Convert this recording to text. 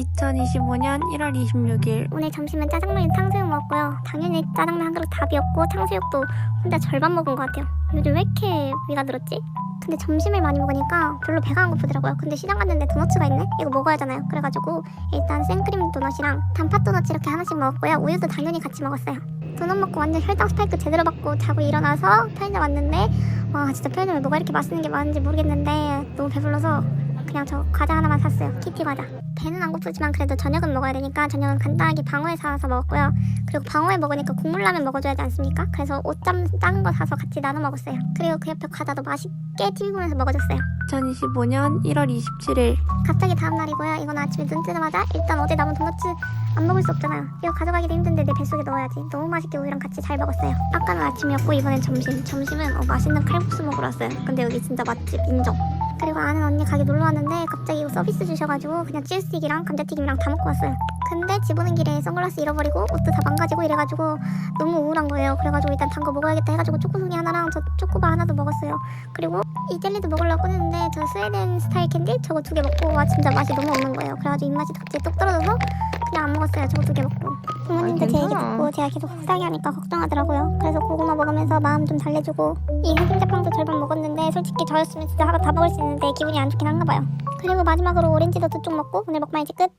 2025년 1월 26일 오늘 점심은 짜장면에 탕수육 먹었고요. 당연히 짜장면 한 그릇 답이었고 탕수육도 혼자 절반 먹은 것 같아요. 요즘 왜 이렇게 위가 늘었지? 근데 점심을 많이 먹으니까 별로 배가 안 고프더라고요. 근데 시장 갔는데 도너츠가 있네? 이거 먹어야 하잖아요. 그래가지고 일단 생크림 도넛이랑 단팥 도넛 이렇게 하나씩 먹었고요. 우유도 당연히 같이 먹었어요. 도넛 먹고 완전 혈당 스파이크 제대로 받고 자고 일어나서 편의점 왔는데 와 진짜 편의점에 뭐가 이렇게 맛있는 게 많은지 모르겠는데 너무 배불러서 그냥 저 과자 하나만 샀어요. 키티 과자. 배는 안 고프지만 그래도 저녁은 먹어야 되니까 저녁은 간단하게 방어에 사서 먹었고요. 그리고 방어에 먹으니까 국물라면 먹어줘야 하지 않습니까? 그래서 옷잠 작은 거 사서 같이 나눠 먹었어요. 그리고 그 옆에 과자도 맛있게 TV 보면서 먹어줬어요. 2025년 1월 27일 갑자기 다음 날이고요. 이건 아침에 눈 뜨자마자 일단 어제 남은 도넛츠 안 먹을 수 없잖아요. 이거 가져가기도 힘든데 내 뱃속에 넣어야지. 너무 맛있게 우유랑 같이 잘 먹었어요. 아까는 아침이었고 이번엔 점심. 점심은 어, 맛있는 칼국수 먹으러 왔어요. 근데 여기 진짜 맛집 인정. 그리고 아는 언니 가게 놀러 왔는데 갑자기 서비스 주셔가지고 그냥 찌스틱이랑 감자튀김이랑 다 먹고 왔어요. 근데 집 오는 길에 선글라스 잃어버리고 옷도 다 망가지고 이래가지고 너무 우울한 거예요. 그래가지고 일단 단 거 먹어야겠다 해가지고 초코송이 하나랑 저 초코바 하나도 먹었어요. 그리고 이 젤리도 먹으려고 꺼냈는데 저 스웨덴 스타일 캔디 저거 두 개 먹고 와 진짜 맛이 너무 없는 거예요. 그래가지고 입맛이 갑자기 뚝 떨어져서 그냥 안 먹었어요. 저거 두 개 먹고. 부모님도 제 얘기. 듣고 제가 계속 속상해 하니까 걱정하더라고요. 그래서 고구마 먹으면서 마음 좀 달래주고 이 흑임자빵도 절반 먹었는데 솔직히 저였으면 진짜 하나 다 먹을 수 있는데 기분이 안 좋긴 한가 봐요. 그리고 마지막으로 오렌지도 두 쪽 먹고 오늘 먹방 이제 끝.